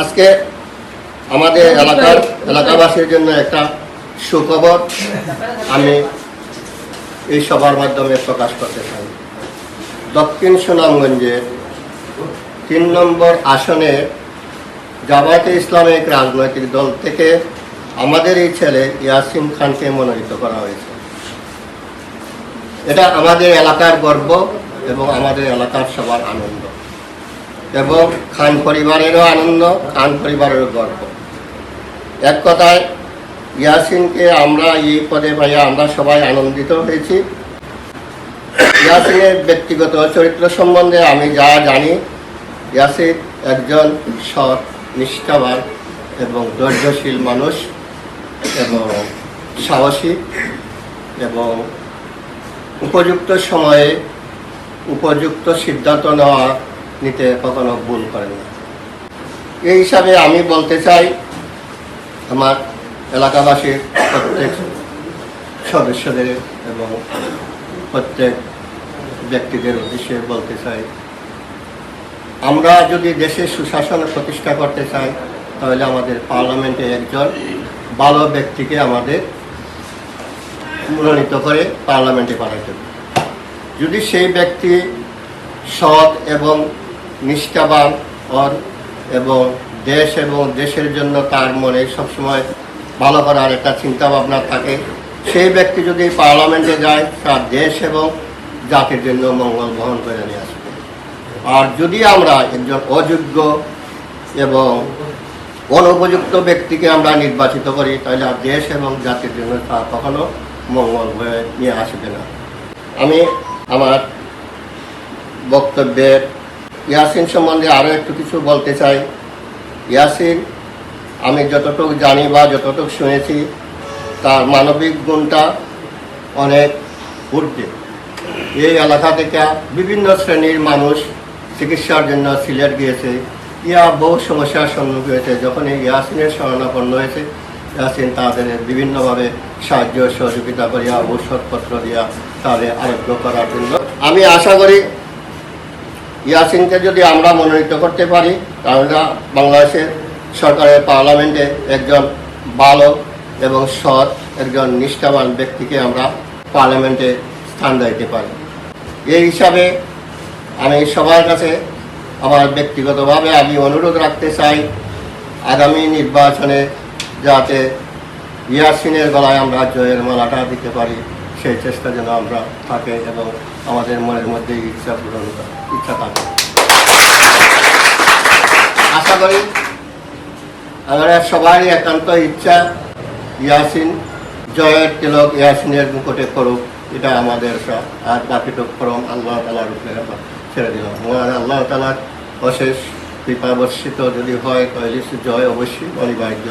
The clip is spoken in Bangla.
আজকে আমাদের এলাকার এলাকাবাসীর জন্য একটা সুখবর আমি এই সভার মাধ্যমে প্রকাশ করতে চাই। দক্ষিণ সুনামগঞ্জের তিন নম্বর আসনে জামায়াতে ইসলামিক রাজনৈতিক দল থেকে আমাদের এই ছেলে ইয়াসিন খানকে মনোনীত করা হয়েছে। এটা আমাদের এলাকার গর্ব এবং আমাদের এলাকার সবার আনন্দ। এবং খান পরিবারেরও আনন্দ, খান পরিবারেরও গর্ব। এক কথায়, ইয়াসিনকে আমরা এই পদে পাইয়া আমরা সবাই আনন্দিত হয়েছি। ইয়াসিনের ব্যক্তিগত চরিত্র সম্বন্ধে আমি যা জানি, ইয়াসিন একজন সৎ, নিষ্ঠাবান এবং ধৈর্যশীল মানুষ এবং সাহসী এবং উপযুক্ত সময়ে উপযুক্ত সিদ্ধান্ত নেওয়া নিতে কখনো ভুল করেন। না এই হিসাবে আমি বলতে চাই, আমার এলাকাবাসীর প্রত্যেক সদস্যদের এবং প্রত্যেক ব্যক্তিদের উদ্দেশ্যে বলতে চাই, আমরা যদি দেশে সুশাসন প্রতিষ্ঠা করতে চাই, তাহলে আমাদের পার্লামেন্টে একজন ভালো ব্যক্তিকে আমাদের মনোনীত করে পার্লামেন্টে পাঠাতে যদি সেই ব্যক্তি সৎ এবং নিষ্ঠাবান হন এবং দেশ এবং দেশের জন্য তার মনে সবসময় ভালো করার একটা চিন্তা ভাবনা থাকে। সেই ব্যক্তি যদি পার্লামেন্টে যায়, তার দেশ এবং জাতির জন্য মঙ্গল বহন করে নিয়ে আসবে। আর যদি আমরা একজন অযোগ্য এবং অনুপযুক্ত ব্যক্তিকে আমরা নির্বাচিত করি, তাহলে আর দেশ এবং জাতির জন্য তা কখনো মঙ্গল হয়ে নিয়ে আসবে না। আমি আমার বক্তব্যের ইয়াসিন সম্বন্ধে আরও একটু কিছু বলতে চাই। ইয়াসিন, আমি যতটুকু জানি বা যতটুকু শুনেছি, তার মানবিক গুণটা অনেক ঊর্ধ্বে এই এলাকা থেকে বিভিন্ন শ্রেণির মানুষ চিকিৎসার জন্য সিলেট গিয়েছে। ইয়া বহু সমস্যার সম্মুখীন হয়েছে। যখন এই ইয়াসিনের শরণাপন্ন হয়েছে, ইয়াসিন তাদের বিভিন্নভাবে সাহায্য, সহযোগিতা করিয়া ঔষধপত্র দিয়া তাদের আরোগ্য করার জন্য। আমি আশা করি ইয়াসিনকে যদি আমরা মনোনীত করতে পারি, তাহলে বাংলাদেশের সরকারের পার্লামেন্টে একজন ভালো এবং সৎ একজন নিষ্ঠাবান ব্যক্তিকে আমরা পার্লামেন্টে স্থান দিতে পারি। এই হিসাবে আমি সবার কাছে আমার ব্যক্তিগতভাবে আমি অনুরোধ রাখতে চাই, আগামী নির্বাচনে যাতে ইয়াসিনের গলায় আমরা জয়ের মালাটা দিতে পারি। সেই চেষ্টা যেন আমরা থাকে এবং আমাদের মনের মধ্যে ইচ্ছা পূরণ ইচ্ছা থাকে। আশা করি আমাদের সবারই একান্ত ইচ্ছা ইয়াসিন, জয়ের তিলক ইয়াসিনের মুকুটে করুক এটা আমাদের সব আর বাকিটুক ফরম আল্লাহ তালার উপরে ছেড়ে দিলাম। মহান আল্লাহ তালার অশেষ কৃপা বর্ষিত যদি হয়, তাহলে জয় অবশ্যই অনিবার্য।